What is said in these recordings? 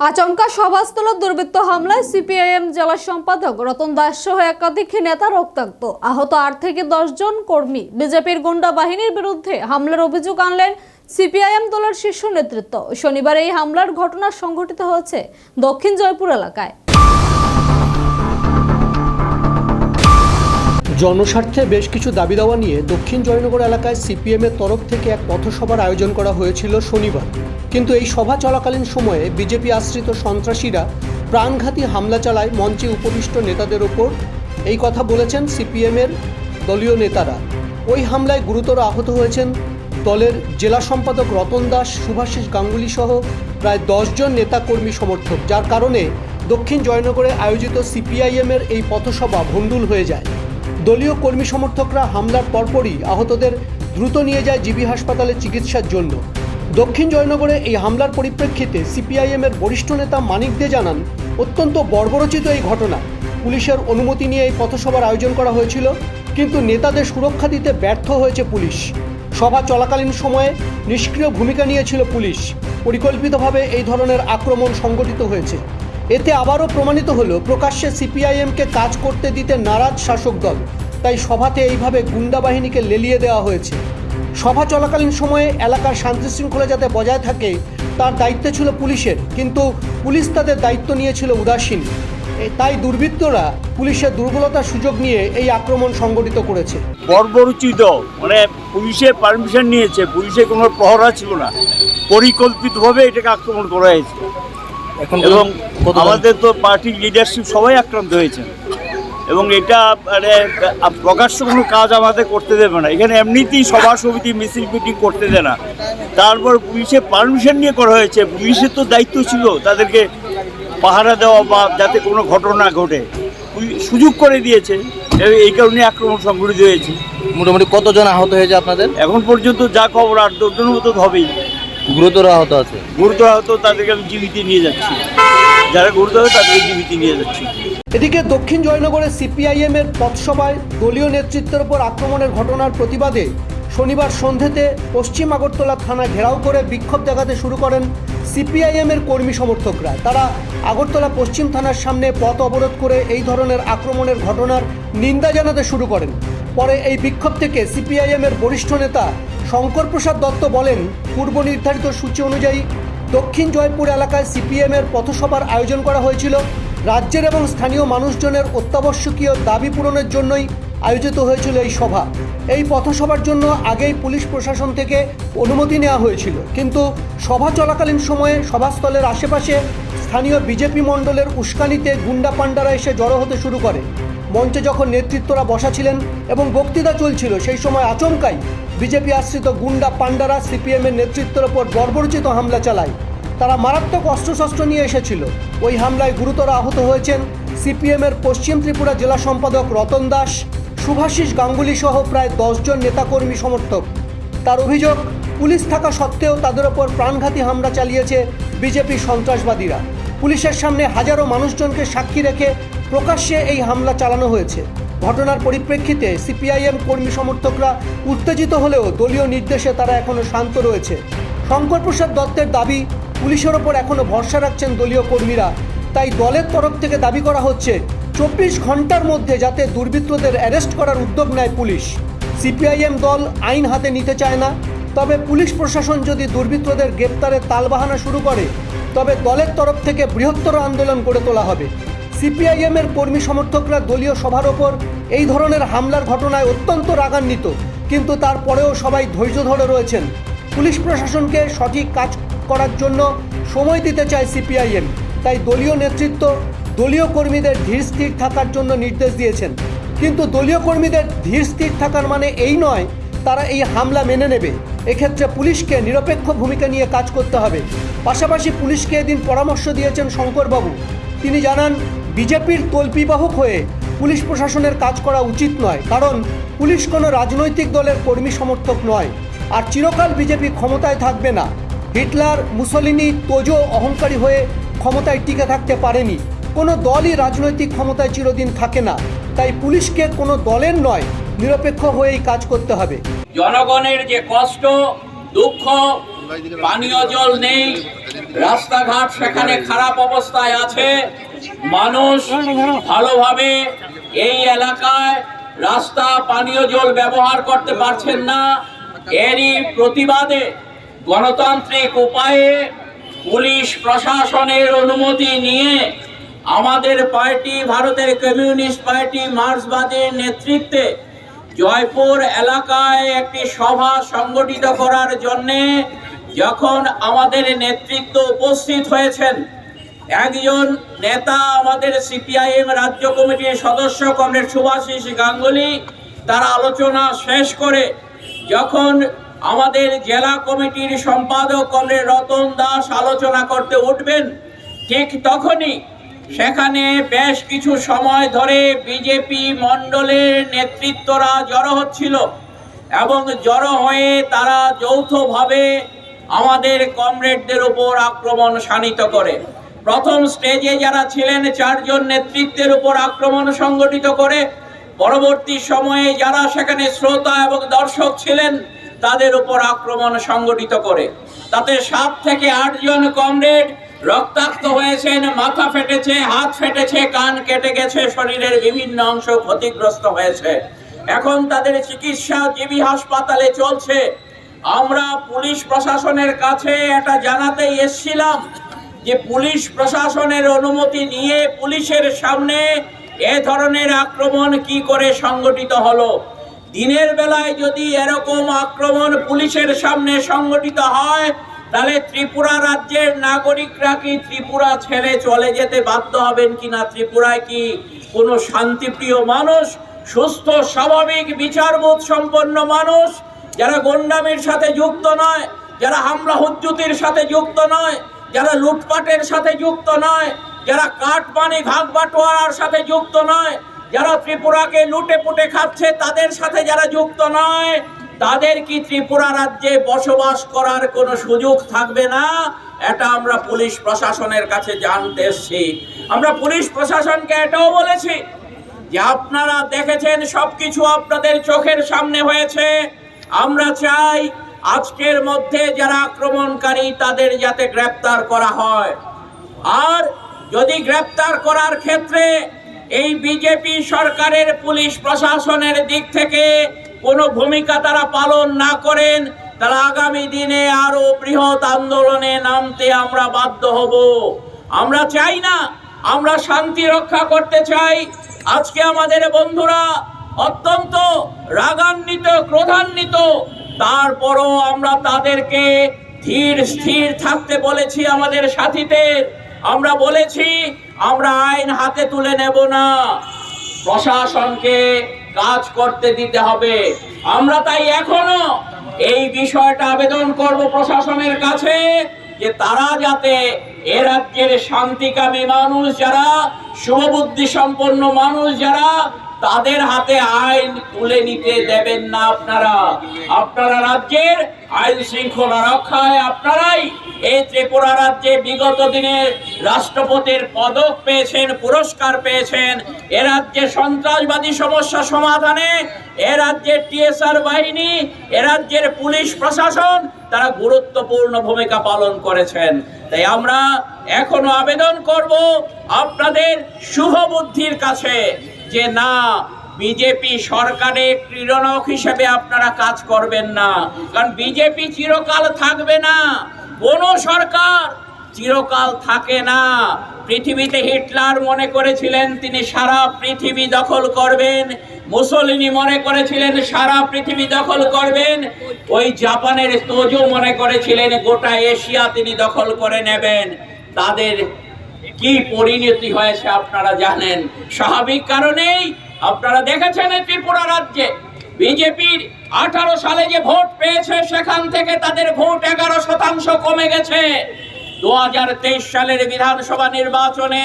আচমকা সভাস্থল দুর্বৃত্ত হামলায় সিপিআইএম জেলা সম্পাদক রতন দাস সহ একাধিক নেতা রক্তাক্ত। আহত আট থেকে জন কর্মী বিজেপির গুন্ডা বাহিনীর বিরুদ্ধে হামলার অভিযোগ আনলেন সিপিআইএম দলের শীর্ষ নেতৃত্ব। শনিবার এই হামলার ঘটনা সংঘটিত হয়েছে দক্ষিণ জয়পুর এলাকায়। জনস্বার্থে বেশ কিছু দাবি দাওয়া নিয়ে দক্ষিণ জয়নগর এলাকায় সিপিএমের তরফ থেকে এক পথসভার আয়োজন করা হয়েছিল শনিবার। কিন্তু এই সভা চলাকালীন সময়ে বিজেপি আশ্রিত সন্ত্রাসীরা প্রাণঘাতী হামলা চালায় মঞ্চে উপবিষ্ট নেতাদের ওপর। এই কথা বলেছেন সিপিএমের দলীয় নেতারা। ওই হামলায় গুরুতর আহত হয়েছেন দলের জেলা সম্পাদক রতন দাস, সুভাষিস গাঙ্গুলি সহ প্রায় দশজন নেতাকর্মী সমর্থক, যার কারণে দক্ষিণ জয়নগরে আয়োজিত সিপিআইএমের এই পথসভা ভণ্ডুল হয়ে যায়। দলীয় কর্মী সমর্থকরা হামলার পরপরই আহতদের দ্রুত নিয়ে যায় জিবি হাসপাতালে চিকিৎসার জন্য। দক্ষিণ জয়নগরে এই হামলার পরিপ্রেক্ষিতে সিপিআইএমের বরিষ্ঠ নেতা মানিক দে জানান, অত্যন্ত বর্বরচিত এই ঘটনা। পুলিশের অনুমতি নিয়ে এই পথসভার আয়োজন করা হয়েছিল, কিন্তু নেতাদের সুরক্ষা দিতে ব্যর্থ হয়েছে পুলিশ। সভা চলাকালীন সময়ে নিষ্ক্রিয় ভূমিকা নিয়েছিল পুলিশ। পরিকল্পিতভাবে এই ধরনের আক্রমণ সংগঠিত হয়েছে। এতে আবারও প্রমাণিত হলো, প্রকাশ্যে সিপিআইএমকে কাজ করতে দিতে নারাজ শাসক দল। তাই সভাতে এইভাবে গুন্ডা বাহিনীকে লেলিয়ে দেওয়া হয়েছে। সভা চলাকালীন সময়ে এলাকার শান্তি শৃঙ্খলা যাতে বজায় থাকে, তার দায়িত্ব ছিল পুলিশের। কিন্তু পুলিশ তাদের দায়িত্ব নিয়েছিল উদাসীন। তাই দুর্বৃত্তরা পুলিশের দুর্বলতার সুযোগ নিয়ে এই আক্রমণ সংগঠিত করেছে। বর্বরচিত মানে পুলিশে পারমিশন নিয়েছে পুলিশে কোনো প্রহরা ছিল না। পরিকল্পিতভাবে এটাকে আক্রমণ করা হয়েছে। এখন এবং আমাদের তো পার্টির লিডারশিপ সবাই আক্রান্ত হয়েছে। এবং এটা মানে প্রকাশ্য কোনো কাজ আমাদের করতে দেবে না। এখানে এমনিতেই সভা সমিতি মিছিল মিটিং করতে দেয় না। তারপর পুলিশের পারমিশন নিয়ে করা হয়েছে। পুলিশের তো দায়িত্ব ছিল তাদেরকে পাহারা দেওয়া বা যাতে কোনো ঘটনা ঘটে। সুযোগ করে দিয়েছে। এই- এই কারণে আক্রমণ সংঘটিত হয়েছে। মোটামুটি কতজন আহত হয়েছে আপনাদের? এখন পর্যন্ত যা খবর আট দশজনের মতো হবেই। গুরুতর আহত আছে? গুরুতর আহত তাদেরকে আমি জীবিত নিয়ে যাচ্ছি। যারা গুরুতর তাদেরকে জীবিত নিয়ে যাচ্ছি। এদিকে দক্ষিণ জয়নগরে সিপিআইএম এর পথসভায় দলীয় নেতৃত্বের উপর আক্রমণের ঘটনার প্রতিবাদে শনিবার সন্ধেতে পশ্চিম আগরতলা থানা ঘেরাও করে বিক্ষোভ দেখাতে শুরু করেন সিপিআইএম এর কর্মী সমর্থকরা। তারা আগরতলা পশ্চিম থানার সামনে পথ অবরোধ করে এই ধরনের আক্রমণের ঘটনার নিন্দা জানাতে শুরু করেন। পরে এই বিক্ষোভ থেকে সিপিআইএম এর বরিষ্ঠ নেতা শঙ্কর প্রসাদ দত্ত বলেন, পূর্ব নির্ধারিত সূচি অনুযায়ী দক্ষিণ জয়পুর এলাকায় সিপিএমের পথসভার আয়োজন করা হয়েছিল। রাজ্যের এবং স্থানীয় মানুষজনের অত্যাবশ্যকীয় দাবি পূরণের জন্যই আয়োজিত হয়েছিল এই সভা। এই পথসভার জন্য আগেই পুলিশ প্রশাসন থেকে অনুমতি নেওয়া হয়েছিল। কিন্তু সভা চলাকালীন সময়ে সভাস্থলের আশেপাশে স্থানীয় বিজেপি মণ্ডলের উস্কানিতে গুন্ডা পাণ্ডারা এসে জড়ো হতে শুরু করে। মঞ্চে যখন নেতৃত্বরা বসা ছিলেন এবং বক্তৃতা চলছিল, সেই সময় আচমকাই বিজেপি আশ্রিত গুন্ডা পাণ্ডারা সিপিএমের নেতৃত্বের ওপর বর্বরচিত হামলা চালায়। তারা মারাত্মক অস্ত্রশস্ত্র নিয়ে এসেছিল। ওই হামলায় গুরুতর আহত হয়েছেন সিপিএমের পশ্চিম ত্রিপুরা জেলা সম্পাদক রতন দাস, সুভাষিস গাঙ্গুলি সহ প্রায় দশজন নেতাকর্মী সমর্থক। তার অভিযোগ, পুলিশ থাকা সত্ত্বেও তাদের ওপর প্রাণঘাতী হামলা চালিয়েছে বিজেপি সন্ত্রাসবাদীরা। পুলিশের সামনে হাজারো মানুষজনকে সাক্ষী রেখে প্রকাশ্যে এই হামলা চালানো হয়েছে। ঘটনার পরিপ্রেক্ষিতে সিপিআইএম কর্মী সমর্থকরা উত্তেজিত হলেও দলীয় নির্দেশে তারা এখনও শান্ত রয়েছে। শঙ্কর প্রসাদ দত্তের দাবি, পুলিশের ওপর এখনও ভরসা রাখছেন দলীয় কর্মীরা। তাই দলের তরফ থেকে দাবি করা হচ্ছে, চব্বিশ ঘণ্টার মধ্যে যাতে দুর্বৃত্তদের অ্যারেস্ট করার উদ্যোগ নেয় পুলিশ। সিপিআইএম দল আইন হাতে নিতে চায় না। তবে পুলিশ প্রশাসন যদি দুর্বৃত্তদের গ্রেপ্তারের তালবাহানা শুরু করে, তবে দলের তরফ থেকে বৃহত্তর আন্দোলন গড়ে তোলা হবে। সিপিআইএম এর কর্মী সমর্থকরা দলীয় সভার ওপর এই ধরনের হামলার ঘটনায় অত্যন্ত রাগান্বিত। কিন্তু তারপরেও সবাই ধৈর্য ধরে রয়েছেন। পুলিশ প্রশাসনকে সঠিক কাজ করার জন্য সময় দিতে চায় সিপিআইএম। তাই দলীয় নেতৃত্ব দলীয় কর্মীদের ধীর স্থির থাকার জন্য নির্দেশ দিয়েছেন। কিন্তু দলীয় কর্মীদের ধীর স্থির থাকার মানে এই নয়, তারা এই হামলা মেনে নেবে। এক্ষেত্রে পুলিশকে নিরপেক্ষ ভূমিকা নিয়ে কাজ করতে হবে। পাশাপাশি পুলিশকে এদিন পরামর্শ দিয়েছেন শঙ্করবাবু। তিনি জানান বিজেপির তল্পিবাহক হয়ে পুলিশ প্রশাসনের কাজ করা উচিত নয়, কারণ পুলিশ কোনো রাজনৈতিক দলের কর্মী সমর্থক নয়। আর চিরকাল বিজেপি ক্ষমতায় থাকবে না। হিটলার, মুসলিনি, তোজো অহংকারী হয়ে ক্ষমতায় টিকে থাকতে পারেনি। কোনো দলই রাজনৈতিক ক্ষমতায় চিরদিন থাকে না। তাই পুলিশকে কোনো দলের নয়, নিরপেক্ষ হয়েই কাজ করতে হবে। জনগণের যে কষ্ট, দুঃখ, পানীয় জল নেই, রাস্তাঘাট সেখানে খারাপ অবস্থায় আছে মানুষ ভালোভাবে এই এলাকায় রাস্তা পানীয় জল ব্যবহার করতে পারছেন না। এরই প্রতিবাদে গণতান্ত্রিক উপায়ে পুলিশ প্রশাসনের অনুমতি নিয়ে আমাদের পার্টি ভারতের কমিউনিস্ট পার্টি মার্ক্সবাদের নেতৃত্বে জয়পুর এলাকায় একটি সভা সংগঠিত করার জন্যে যখন আমাদের নেতৃত্ব উপস্থিত হয়েছেন একজন নেতা আমাদের সিপিআইএম রাজ্য কমিটির সদস্য কমরেড সুভাষিস গাঙ্গুলি, তার আলোচনা শেষ করে যখন আমাদের জেলা কমিটির সম্পাদক কমরেড রতন দাস আলোচনা করতে উঠবেন, ঠিক তখনই সেখানে বেশ কিছু সময় ধরে বিজেপি মণ্ডলের নেতৃত্বরা জড়ো হচ্ছিল এবং জড়ো হয়ে তারা যৌথভাবে আমাদের কমরেডদের উপর আক্রমণ শানিত করে। প্রথম স্টেজে যারা ছিলেন, চারজন নেতৃত্বের উপর আক্রমণ সংগঠিত করে পরবর্তী সময়ে যারা সেখানে শ্রোতা এবং দর্শক ছিলেন, তাদের উপর আক্রমণ সংগঠিত করে। তাতে সাত থেকে আটজন কমরেড রক্তাক্ত হয়েছেন, মাথা ফেটেছে, হাত ফেটেছে, কান কেটে গেছে, শরীরের বিভিন্ন অংশ ক্ষতিগ্রস্ত হয়েছে। এখন তাদের চিকিৎসা জিবি হাসপাতালে চলছে। আমরা পুলিশ প্রশাসনের কাছে এটা জানাতেই এসছিলাম যে পুলিশ প্রশাসনের অনুমতি নিয়ে পুলিশের সামনে এ ধরনের আক্রমণ কি করে সংগঠিত হলো? দিনের বেলায় যদি এরকম আক্রমণ পুলিশের সামনে সংগঠিত হয়, তাহলে ত্রিপুরা রাজ্যের নাগরিকরা কি ত্রিপুরা ছেড়ে চলে যেতে বাধ্য হবেন কিনা? ত্রিপুরায় কি কোনো শান্তিপ্রিয় মানুষ, সুস্থ, স্বাভাবিক, বিচারবোধ সম্পন্ন মানুষ, যারা গন্ডামির সাথে যুক্ত নয়, যারা হামলা হুজ্জুতির সাথে যুক্ত নয় যারা লুটপাটের সাথে যুক্ত নয়, যারা কাঠমানি ভাগ বাটোয়ারার সাথে যুক্ত নয়, যারা ত্রিপুরাকে লুটে পুটে খাচ্ছে, তাদের সাথে যারা যুক্ত নয়, তাদের কি ত্রিপুরা রাজ্যে বসবাস করার কোনো সুযোগ থাকবে না? এটা আমরা পুলিশ প্রশাসনের কাছে জানতে এসছি। আমরা পুলিশ প্রশাসনকে এটাও বলেছি যে আপনারা দেখেছেন সবকিছু আপনাদের চোখের সামনে হয়েছে। আমরা চাই আজকের মধ্যে যারা আক্রমণকারী, তাদের যাতে গ্রেপ্তার করা হয়। আর যদি গ্রেপ্তার করার ক্ষেত্রে এই বিজেপি সরকারের পুলিশ প্রশাসনের দিক থেকে কোনো ভূমিকা তারা পালন না করেন, তারা আগামী দিনে আরও বৃহৎ আন্দোলনে নামতে আমরা বাধ্য হব। আমরা চাই না আমরা শান্তি রক্ষা করতে চাই। আজকে আমাদের বন্ধুরা অত্যন্ত রাগান্বিত, ক্রোধান্বিত তারপরও আমরা তাদেরকে ধীর, স্থির থাকতে বলেছি আমাদের সাথীদের। আমরা বলেছি, আমরা আইন হাতে তুলে নেব না। প্রশাসনকে কাজ করতে দিতে হবে। আমরা তাই এখনও এই বিষয়টা আবেদন করব প্রশাসনের কাছে যে তারা যাতে এ রাজ্যের শান্তিকামী মানুষ যারা শুভবুদ্ধি সম্পন্ন মানুষ যারা তাদের হাতে আইন তুলে নিতে দেবেন না আপনারা। আপনারা রাজ্যের আইন শৃঙ্খলা রক্ষায় আপনারাই এই ত্রিপুরা রাজ্যে বিগত দিনে রাষ্ট্রপতির পদক পেয়েছেন, পুরস্কার পেয়েছেন। এ রাজ্যে সন্ত্রাসবাদী সমস্যা সমাধানে, এ রাজ্যের টিএসআর বাহিনী, এ রাজ্যের পুলিশ প্রশাসন তারা গুরুত্বপূর্ণ ভূমিকা পালন করেছেন। তাই আমরা এখনও আবেদন করব আপনাদের শুভ বুদ্ধির কাছে। যে না, বিজেপি সরকারের ক্রীড়নক হিসেবে আপনারা কাজ করবেন না। কারণ বিজেপি চিরকাল থাকবে না। কোন সরকার চিরকাল থাকে না। পৃথিবীতে হিটলার মনে করেছিলেন তিনি, সারা পৃথিবী দখল করবেন। মুসলিনি মনে করেছিলেন, সারা পৃথিবী দখল করবেন। ওই জাপানের তোজো মনে করেছিলেন, গোটা এশিয়া তিনি দখল করে নেবেন। তাদের কি পরিণতি হয়েছে আপনারা জানেন? স্বাভাবিক কারণেই আপনারা দেখেছেন ত্রিপুরা রাজ্যে বিজেপির আঠারো সালে যে ভোট পেয়েছে, সেখান থেকে তাদের ভোট এগারো শতাংশ কমে গেছে। দু হাজার তেইশ সালের বিধানসভা নির্বাচনে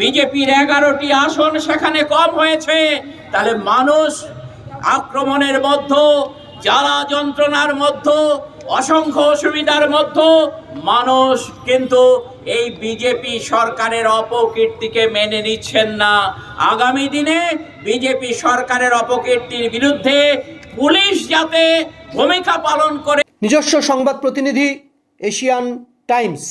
বিজেপির এগারোটি আসন সেখানে কম হয়েছে। তাহলে মানুষ আক্রমণের মধ্য, জ্বালা যন্ত্রণার মধ্যে অসংখ্য অসুবিধার মধ্যে মানুষ কিন্তু এই বিজেপি সরকারের অপকীর্তিকে মেনে নিচ্ছেন না। আগামী দিনে বিজেপি সরকারের অপকীর্তির বিরুদ্ধে পুলিশ যাতে ভূমিকা পালন করে নিজস্ব সংবাদ প্রতিনিধি এশিয়ান টাইমস।